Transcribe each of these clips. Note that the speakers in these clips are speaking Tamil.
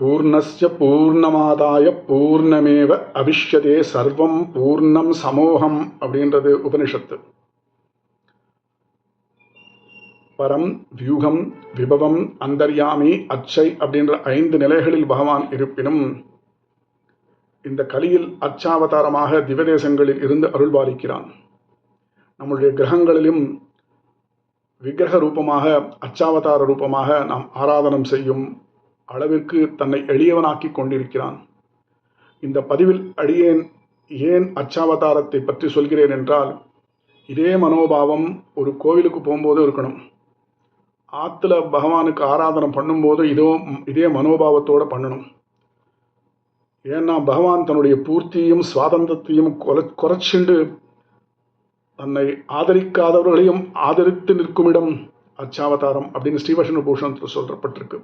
பூர்ணஸ்ய பூர்ணமாதாய பூர்ணமேவ அவிஷ்யதே சர்வம் பூர்ணம் சமோகம் அப்படின்றது உபனிஷத்து. பரம் வியூகம் விபவம் அந்தர்யாமி அச்சை அப்படின்ற ஐந்து நிலைகளில் பகவான் இருப்பினும் இந்த கலியில் அச்சாவதாரமாக திவதேசங்களில் இருந்து அருள்பாலிக்கிறான் நம்முடைய கிரகங்களிலும் விக்கிரக ரூபமாக அச்சாவதார ரூபமாக நாம் ஆராதனம் செய்யும் அளவிற்கு தன்னை எளியவனாக்கி கொண்டிருக்கிறான். இந்த பதிவில் அடியேன் ஏன் அச்சாவதாரத்தை பற்றி சொல்கிறேன் என்றால் இதே மனோபாவம் ஒரு கோவிலுக்கு போகும்போது இருக்கணும். ஆற்றுல பகவானுக்கு ஆராதனை பண்ணும்போது இதோ இதே மனோபாவத்தோடு பண்ணணும். ஏன்னா பகவான் தன்னுடைய பூர்த்தியையும் சுவாதந்திரத்தையும் கொலை குறைச்சிண்டு தன்னை ஆதரிக்காதவர்களையும் ஆதரித்து நிற்கும் இடம் அச்சாவதாரம் அப்படின்னு ஸ்ரீவஷ்ணு பூஷணத்தில் சொல்லப்பட்டிருக்கு.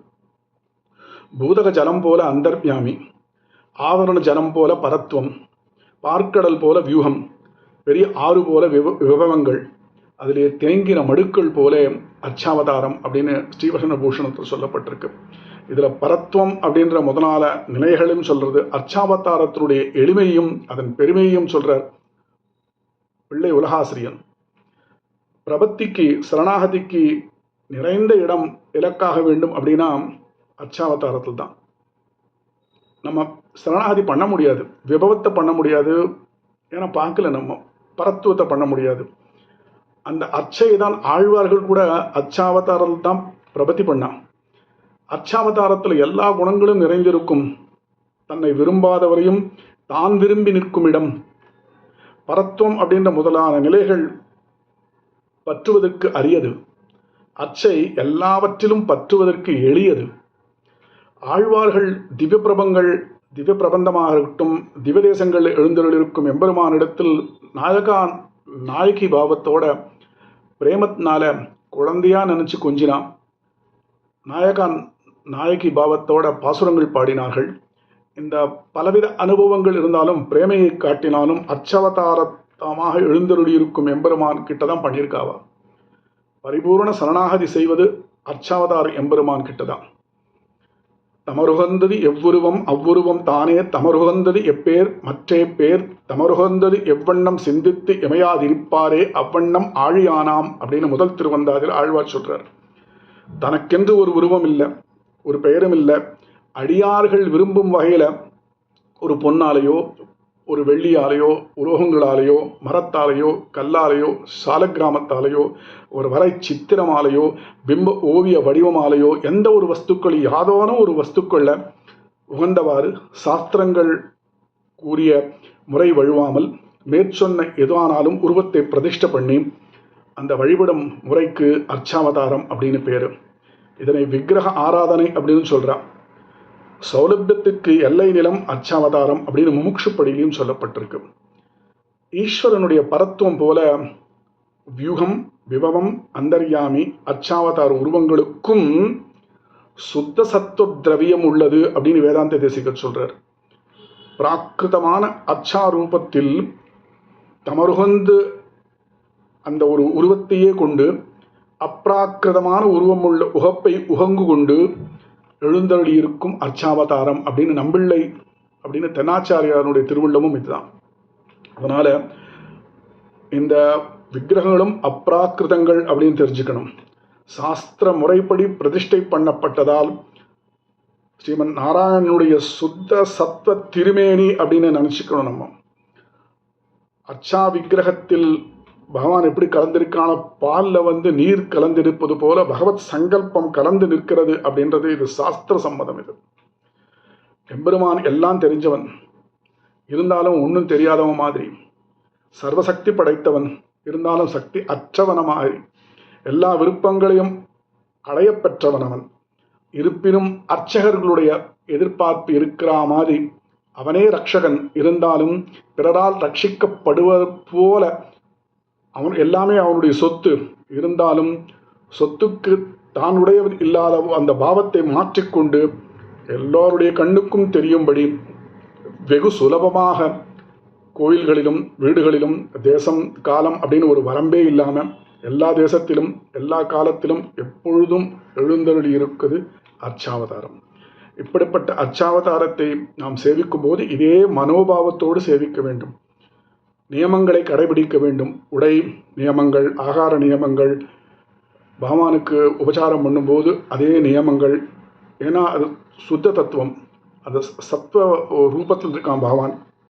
பூதக ஜலம் போல அந்தர்யாமி ஆவரண ஜலம் போல பரத்துவம் பார்க்கடல் போல வியூகம் பெரிய ஆறு போல விவ விபவங்கள் அதிலே தேங்கின மடுக்கள் போல அச்சாவதாரம் அப்படின்னு ஸ்ரீவசன பூஷணத்தில் சொல்லப்பட்டிருக்கு. இதில் பரத்துவம் அப்படின்ற முதலால நிலைகளையும் சொல்றது அர்ச்சாவதாரத்தினுடைய எளிமையும் அதன் பெருமையும் சொல்றார் பிள்ளை உலகாசிரியன். பிரபத்திக்கு சரணாகதிக்கு நிறைந்த இடம் இலக்காக வேண்டும் அப்படின்னா அச்சாவதாரத்தில் தான் நம்ம சரணாகதி பண்ண முடியாது. விபவத்தை பண்ண முடியாது. ஏன்னா பார்க்கல நம்ம. பரத்துவத்தை பண்ண முடியாது. அந்த அச்சை தான் ஆழ்வார்கள் கூட அச்சாவதாரத்தில் தான் பிரபத்தி பண்ணான் அச்சாவதாரத்தில் எல்லா குணங்களும் நிறைந்திருக்கும். தன்னை விரும்பாதவரையும் தான் விரும்பி நிற்கும் இடம். பரத்துவம் அப்படின்ற முதலான நிலைகள் பற்றுவதற்கு அரியது. அச்சை எல்லாவற்றிலும் பற்றுவதற்கு எளியது. ஆழ்வார்கள் திவ்ய பிரபங்கள் திவ்ய பிரபந்தமாக இருக்கட்டும் திவ்யதேசங்களில் எழுந்தருளிருக்கும் எம்பெருமானிடத்தில் நாயகா நாயகி பாவத்தோட பிரேமத்தினால குழந்தையா நினச்சி கொஞ்சினான். நாயகான் நாயகி பாவத்தோட பாசுரங்கள் பாடினார்கள். இந்த பலவித அனுபவங்கள் இருந்தாலும் பிரேமையை காட்டினாலும் அச்சவதாரத்தமாக எழுந்தருளியிருக்கும் எம்பெருமான் கிட்ட தான் பண்ணியிருக்காவா? பரிபூர்ண சரணாகதி செய்வது அச்சாவதார எம்பெருமான் கிட்ட தான் தமருகந்தது எவ்வுருவம் அவ்வுருவம் தானே தமருகந்தது எப்பேர் மற்றே பேர் தமருகந்தது எவ்வண்ணம் சிந்தித்து எமையாதிருப்பாரே அவ்வண்ணம் ஆழியானாம் அப்படின்னு முதல் திருவந்தாதில் ஆழ்வார் சொல்றார். தனக்கென்று ஒரு உருவம் இல்லை ஒரு பெயரும் இல்லை அடியார்கள் விரும்பும் வகையில் ஒரு பொன்னாலேயோ ஒரு வெள்ளியாலேயோ உலோகங்களாலேயோ மரத்தாலேயோ கல்லாலேயோ சாலக்கிராமத்தாலேயோ ஒரு வரை சித்திரமாலேயோ பிம்ப ஓவிய வடிவமாலேயோ எந்த ஒரு வஸ்துக்கள் யாதோன ஒரு வஸ்துக்களில் உகந்தவாறு சாஸ்திரங்கள் கூறிய முறை வழுவாமல் மேற்சொன்ன எதுவானாலும் உருவத்தை பிரதிஷ்டை பண்ணி அந்த வழிபடும் முறைக்கு அர்ச்சாவதாரம் அப்படின்னு பேர். இதனை விக்கிரக ஆராதனை அப்படின்னு சொல்கிறான் சௌலபியத்துக்கு எல்லை நிலம் அச்சாவதாரம் அப்படின்னு முமுட்சுப்படியிலையும் சொல்லப்பட்டிருக்கு. ஈஸ்வரனுடைய பரத்துவம் போல வியூகம் விபவம் அந்தர்யாமி அச்சாவதார உருவங்களுக்கும் சுத்த சத்துவ திரவியம் உள்ளது அப்படின்னு வேதாந்த தேசிகர் சொல்றார். பிராகிருதமான அச்சாரூபத்தில் தமருகந்து அந்த ஒரு உருவத்தையே கொண்டு அப்ராக்கிருதமான உருவம் உள்ள உகப்பை உகங்கு கொண்டு எழுந்தருளி இருக்கும் அர்ச்சாவதாரம் அப்படின்னு நம்பிள்ளை அப்படின்னு தென்னாச்சாரியாருடைய திருவுள்ளமும் இதுதான். அதனால இந்த விக்கிரகங்களும் அப்ராக்கிருதங்கள் அப்படின்னு தெரிஞ்சுக்கணும். சாஸ்திர முறைப்படி பிரதிஷ்டை பண்ணப்பட்டதால் ஸ்ரீமன் நாராயணனுடைய சுத்த சத்வ திருமேனி அப்படின்னு நினச்சிக்கணும் நம்ம. அச்சா விக்கிரகத்தில் பகவான் எப்படி கலந்திருக்கான பாலில் வந்து நீர் கலந்திருப்பது போல பகவத் சங்கல்பம் கலந்து நிற்கிறது அப்படின்றது இது சாஸ்திர சம்மதம் இது. எம்பெருமான் எல்லாம் தெரிஞ்சவன். இருந்தாலும் ஒன்றும் தெரியாதவன் மாதிரி. சர்வசக்தி படைத்தவன். இருந்தாலும் சக்தி அற்றவன மாதிரி. எல்லா விருப்பங்களையும் அடையப்பெற்றவன் இருப்பினும் அர்ச்சகர்களுடைய எதிர்பார்ப்பு இருக்கிற மாதிரி அவனே ரட்சகன் இருந்தாலும் பிறரால் ரட்சிக்கப்படுவது போல அவன் எல்லாமே அவனுடைய சொத்து. இருந்தாலும் சொத்துக்கு தான் உடையவர் இல்லாத அந்த பாவத்தை மாற்றிக்கொண்டு எல்லோருடைய கண்ணுக்கும் தெரியும்படி வெகு சுலபமாக கோயில்களிலும் வீடுகளிலும் தேசம் காலம் அப்படின்னு ஒரு வரம்பே இல்லாமல் எல்லா தேசத்திலும் எல்லா காலத்திலும் எப்பொழுதும் எழுந்தருளி இருக்குது அர்ச்சாவதாரம். இப்படிப்பட்ட அச்சாவதாரத்தை நாம் சேவிக்கும் போது இதே மனோபாவத்தோடு சேவிக்க வேண்டும். நியமங்களை கடைபிடிக்க வேண்டும். உடை நியமங்கள் ஆகார நியமங்கள் பகவானுக்கு உபச்சாரம் பண்ணும்போது அதே நியமங்கள். ஏன்னா அது சுத்த தத்துவம். அது சத்துவ ரூபத்தில் இருக்கான் பகவான்.